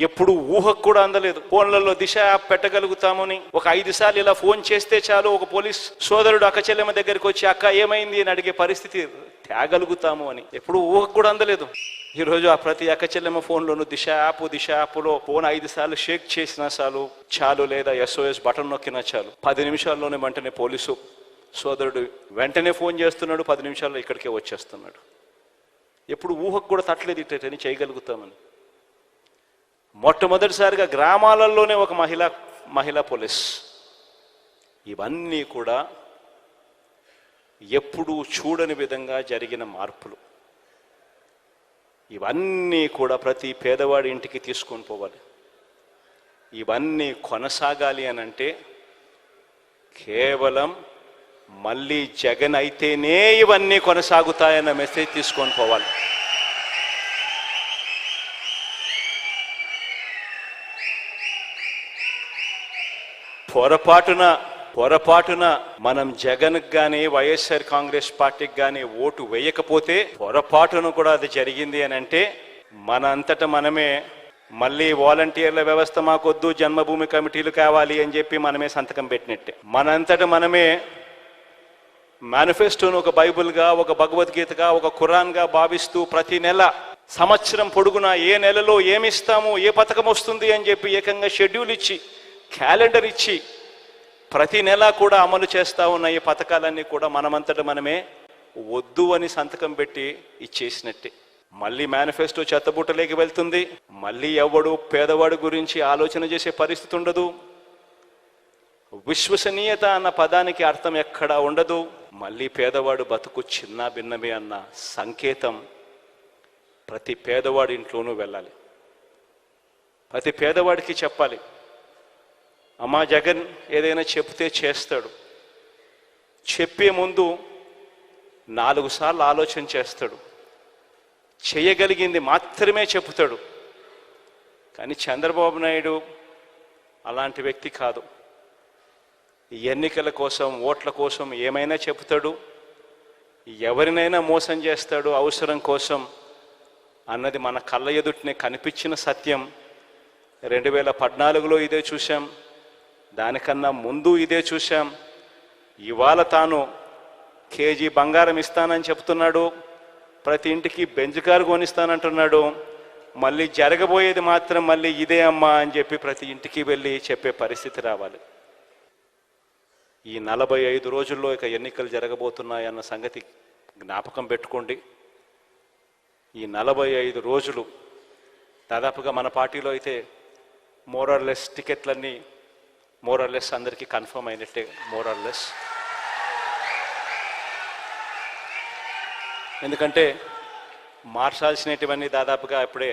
ఎప్పుడు ఊహకు కూడా అందలేదు. ఫోన్లలో దిశ యాప్ పెట్టగలుగుతామని. ఒక ఐదు సార్లు ఇలా ఫోన్ చేస్తే చాలు ఒక పోలీస్ సోదరుడు అక్క చెల్లెమ్మ దగ్గరికి వచ్చి అక్క ఏమైంది? అని అడిగే పరిస్థితి తేగలుగుతాము అని. ఎప్పుడు ఊహకు కూడా అందలేదు. ఈరోజు ఆ ప్రతి అక్క చెల్లెమ్మ ఫోన్లోను దిశ యాప్ దిశ యాప్లో ఫోన్ ఐదు సార్లు షేక్ చేసినా చాలు చాలు లేదా ఎస్ఓఎస్ బటన్ నొక్కినా చాలు. పది నిమిషాల్లోనే వెంటనే పోలీసు సోదరుడు వెంటనే ఫోన్ చేస్తున్నాడు పది నిమిషాల్లో ఇక్కడికే వచ్చేస్తున్నాడు. ఎప్పుడు ఊహకు కూడా తట్టలేదు ఇట్లని చేయగలుగుతామని. మొట్టమొదటిసారిగా గ్రామాలలోనే ఒక మహిళా మహిళా పోలీస్. ఇవన్నీ కూడా ఎప్పుడూ చూడని విధంగా జరిగిన మార్పులు. ఇవన్నీ కూడా ప్రతి పేదవాడి ఇంటికి తీసుకొని పోవాలి. ఇవన్నీ కొనసాగాలి అని అంటే కేవలం మళ్ళీ జగన్ అయితేనే ఇవన్నీ కొనసాగుతాయన్న మెసేజ్ తీసుకొని పోవాలి. పొరపాటున పొరపాటున మనం జగన్ గాని వైఎస్ఆర్ కాంగ్రెస్ పార్టీకి గాని ఓటు వేయకపోతే పొరపాటున కూడా అది జరిగింది అని అంటే మన అంతట మనమే మళ్ళీ వాలంటీర్ల వ్యవస్థ మాకొద్దు జన్మభూమి కమిటీలు కావాలి అని చెప్పి మనమే సంతకం పెట్టినట్టే. మనంతట మనమే మేనిఫెస్టోను ఒక బైబుల్గా ఒక భగవద్గీతగా ఒక ఖురాన్గా భావిస్తూ ప్రతి నెల సంవత్సరం పొడుగునా ఏ నెలలో ఏమిస్తాము ఏ పథకం వస్తుంది అని చెప్పి ఏకంగా షెడ్యూల్ ఇచ్చి క్యాలెండర్ ఇచ్చి ప్రతి నెల కూడా అమలు చేస్తా ఉన్న ఈ పథకాలన్నీ కూడా మనమంతట మనమే వద్దు అని సంతకం పెట్టి ఇచ్చేసినట్టే. మళ్ళీ మేనిఫెస్టో చెత్తబుట్టలేకి వెళ్తుంది. మళ్ళీ ఎవడు పేదవాడి గురించి ఆలోచన చేసే పరిస్థితి ఉండదు. విశ్వసనీయత అన్న పదానికి అర్థం ఎక్కడా ఉండదు. మళ్ళీ పేదవాడు బతుకు చిన్న భిన్నమే అన్న సంకేతం ప్రతి పేదవాడి ఇంట్లోనూ వెళ్ళాలి. ప్రతి పేదవాడికి చెప్పాలి. అమ్మా జగన్ ఏదైనా చెప్తే చేస్తాడు. చెప్పే ముందు నాలుగు సార్లు ఆలోచన చేస్తాడు. చేయగలిగింది మాత్రమే చెప్తాడు కానీ చంద్రబాబు నాయుడు అలాంటి వ్యక్తి కాదు. ఈ ఎన్నికల కోసం ఓట్ల కోసం ఏమైనా చెప్తాడు ఎవరినైనా మోసం చేస్తాడు అవసరం కోసం అన్నది మన కళ్ళ ఎదుటినే కనిపించిన సత్యం. రెండు వేల పద్నాలుగులో ఇదే చూశాం. దానికన్నా ముందు ఇదే చూశాం. ఇవాళ తాను కేజీ బంగారం ఇస్తానని చెప్తున్నాడు. ప్రతి ఇంటికి బెంజ్ కారు కొనిస్తానంటున్నాడు. మళ్ళీ జరగబోయేది మాత్రం మళ్ళీ ఇదే అమ్మా అని చెప్పి ప్రతి ఇంటికి వెళ్ళి చెప్పే పరిస్థితి రావాలి. ఈ నలభై ఐదు రోజుల్లో ఇక ఎన్నికలు జరగబోతున్నాయన్న సంగతి జ్ఞాపకం పెట్టుకోండి. ఈ నలభై ఐదు రోజులు దాదాపుగా మన పార్టీలో అయితే మోరర్లెస్ టికెట్లన్నీ మోరర్లెస్ అందరికీ కన్ఫర్మ్ అయినట్టే మోరర్లెస్ ఎందుకంటే మార్చాల్సినవన్నీ దాదాపుగా ఇప్పుడే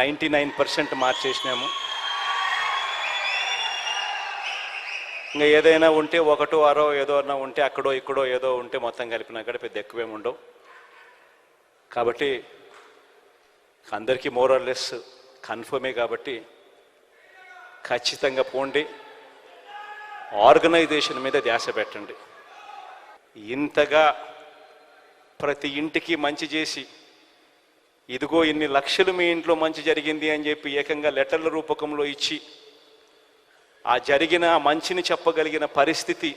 నైంటీ నైన్ పర్సెంట్ మార్చేసినాము. ఇంకా ఏదైనా ఉంటే ఒకటో అరో ఏదో అన్నా ఉంటే అక్కడో ఇక్కడో ఏదో ఉంటే మొత్తం కలిపినా కూడా పెద్ద ఎక్కువేమి ఉండవు. కాబట్టి అందరికీ మోరల్లెస్ కన్ఫర్మే కాబట్టి ఖచ్చితంగా పోండి. ఆర్గనైజేషన్ మీద ధ్యాస పెట్టండి. ఇంతగా ప్రతి ఇంటికి మంచి చేసి ఇదిగో ఇన్ని లక్షలు మీ ఇంట్లో మంచి జరిగింది అని చెప్పి ఏకంగా లెటర్ల రూపకంలో ఇచ్చి ఆ జరిగిన మంచిని చెప్పగలిగిన పరిస్థితి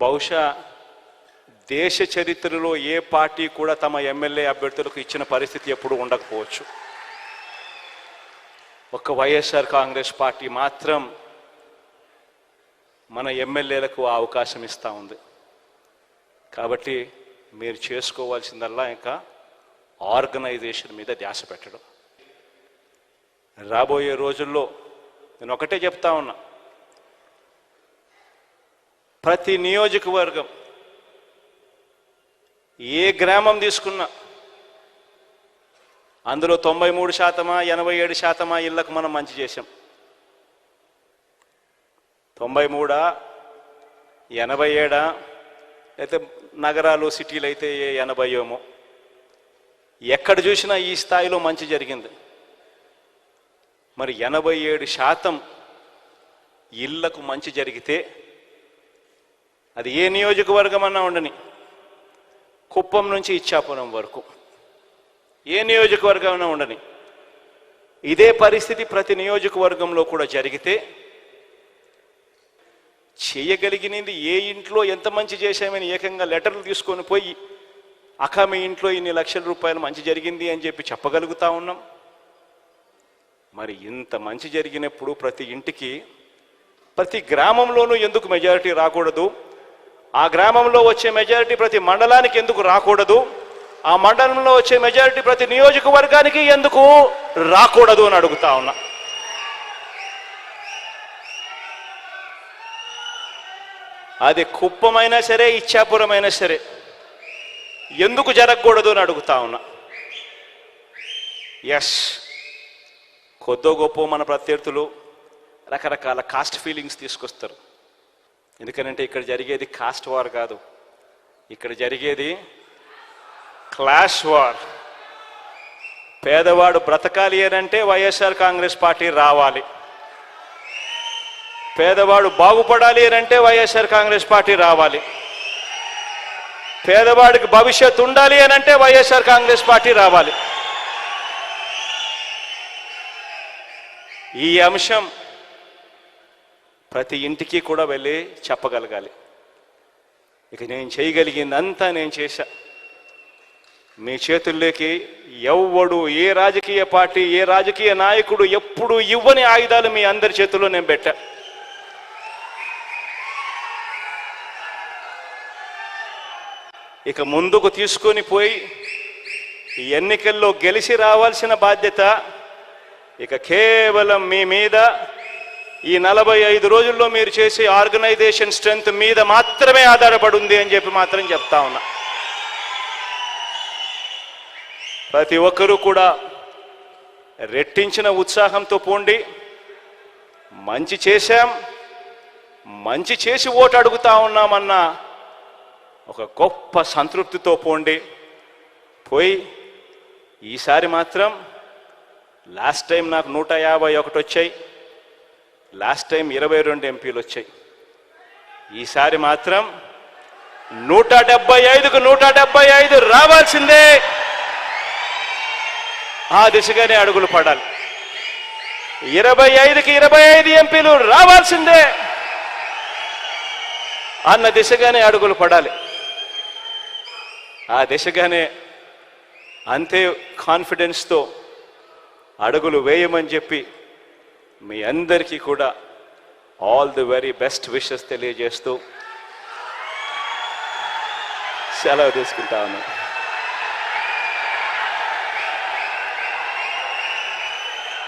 బహుశా దేశ చరిత్రలో ఏ పార్టీ కూడా తమ ఎమ్మెల్యే అభ్యర్థులకు ఇచ్చిన పరిస్థితి ఎప్పుడు ఉండకపోవచ్చు. ఒక వైఎస్ఆర్ కాంగ్రెస్ పార్టీ మాత్రం మన ఎమ్మెల్యేలకు ఆ అవకాశం ఇస్తూ ఉంది. కాబట్టి మీరు చేసుకోవాల్సిందల్లా ఇంకా ఆర్గనైజేషన్ మీద ధ్యాస పెట్టడం. రాబోయే రోజుల్లో నేను ఒకటే చెప్తా ఉన్నా. ప్రతి నియోజకవర్గం ఏ గ్రామం తీసుకున్నా అందులో తొంభై మూడు శాతమా ఎనభై ఏడు శాతమా ఇళ్ళకు మనం మంచి చేసాం తొంభై మూడా? ఎనభై ఏడా? అయితే నగరాలు సిటీలు అయితే ఏ ఎనభై ఏమో ఎక్కడ చూసినా ఈ స్థాయిలో మంచి జరిగింది. మరి ఎనభై ఏడు శాతం ఇళ్ళకు మంచి జరిగితే అది ఏ నియోజకవర్గం అన్నా ఉండని కుప్పం నుంచి ఇచ్చాపురం వరకు. ఏ నియోజకవర్గం ఉండని. ఇదే పరిస్థితి ప్రతి నియోజకవర్గంలో కూడా జరిగితే చేయగలిగినది ఏ ఇంట్లో ఎంత మంచి చేశామని ఏకంగా లెటర్లు తీసుకొని పోయి అక్క మీ ఇంట్లో ఇన్ని లక్షల రూపాయలు మంచి జరిగింది అని చెప్పి చెప్పగలుగుతా ఉన్నాం. మరి ఇంత మంచి జరిగినప్పుడు ప్రతి ఇంటికి ప్రతి గ్రామంలోనూ ఎందుకు మెజారిటీ రాకూడదు? ఆ గ్రామంలో వచ్చే మెజారిటీ ప్రతి మండలానికి ఎందుకు రాకూడదు? ఆ మండలంలో వచ్చే మెజారిటీ ప్రతి నియోజకవర్గానికి ఎందుకు రాకూడదు అని అడుగుతా ఉన్నా. అది కుప్పమైనా సరే ఇచ్చాపురమైనా సరే. ఎందుకు జరగకూడదు అని అడుగుతా ఉన్నా. ఎస్ కొద్దో గొప్ప మన ప్రత్యర్థులు రకరకాల కాస్ట్ ఫీలింగ్స్ తీసుకొస్తారు. ఎందుకనంటే ఇక్కడ జరిగేది కాస్ట్ వార్ కాదు. ఇక్కడ జరిగేది క్లాష్ వార్ పేదవాడు బ్రతకాలి అని అంటే వైఎస్ఆర్ కాంగ్రెస్ పార్టీ రావాలి. పేదవాడు బాగుపడాలి అని అంటే వైఎస్ఆర్ కాంగ్రెస్ పార్టీ రావాలి. పేదవాడికి భవిష్యత్తు ఉండాలి అని అంటే వైఎస్ఆర్ కాంగ్రెస్ పార్టీ రావాలి. ఈ అంశం ప్రతి ఇంటికి కూడా వెళ్ళి చెప్పగలగాలి. ఇక నేను చేయగలిగిందంతా నేను చేశా. మీ చేతుల్లోకి ఎవ్వడు ఏ రాజకీయ పార్టీ ఏ రాజకీయ నాయకుడు ఎప్పుడు ఇవ్వని ఆయుధాలు మీ అందరి చేతుల్లో నేను పెట్టా. ఇక ముందుకు తీసుకొని పోయి ఈ ఎన్నికల్లో గెలిచి రావాల్సిన బాధ్యత ఇక కేవలం మీ మీద. ఈ నలభై ఐదు రోజుల్లో మీరు చేసే ఆర్గనైజేషన్ స్ట్రెంగ్త్ మీద మాత్రమే ఆధారపడి ఉంది అని చెప్పి మాత్రం చెప్తా ఉన్నా. ప్రతి ఒక్కరూ కూడా రెట్టించిన ఉత్సాహంతో పోండి. మంచి చేశాం మంచి చేసి ఓటు అడుగుతా ఉన్నామన్నా ఒక గొప్ప సంతృప్తితో పోండి. పోయి ఈసారి మాత్రం లాస్ట్ టైం నాకు నూట యాభై ఒకటి వచ్చాయి. లాస్ట్ టైం ఇరవై రెండు ఎంపీలు వచ్చాయి. ఈసారి మాత్రం నూట డెబ్బై ఐదుకు నూట డెబ్బై ఐదు రావాల్సిందే. ఆ దిశగానే అడుగులు పడాలి. ఇరవై ఐదుకి ఇరవై ఐదు ఎంపీలు రావాల్సిందే. అన్న దిశగానే అడుగులు పడాలి. ఆ దిశగానే అంతే కాన్ఫిడెన్స్తో అడుగులు వేయమని చెప్పి మీ అందరికీ కూడా all the very best wishes తెలియజేస్తూ సెలవు తీసుకుంటా ఉన్నాను.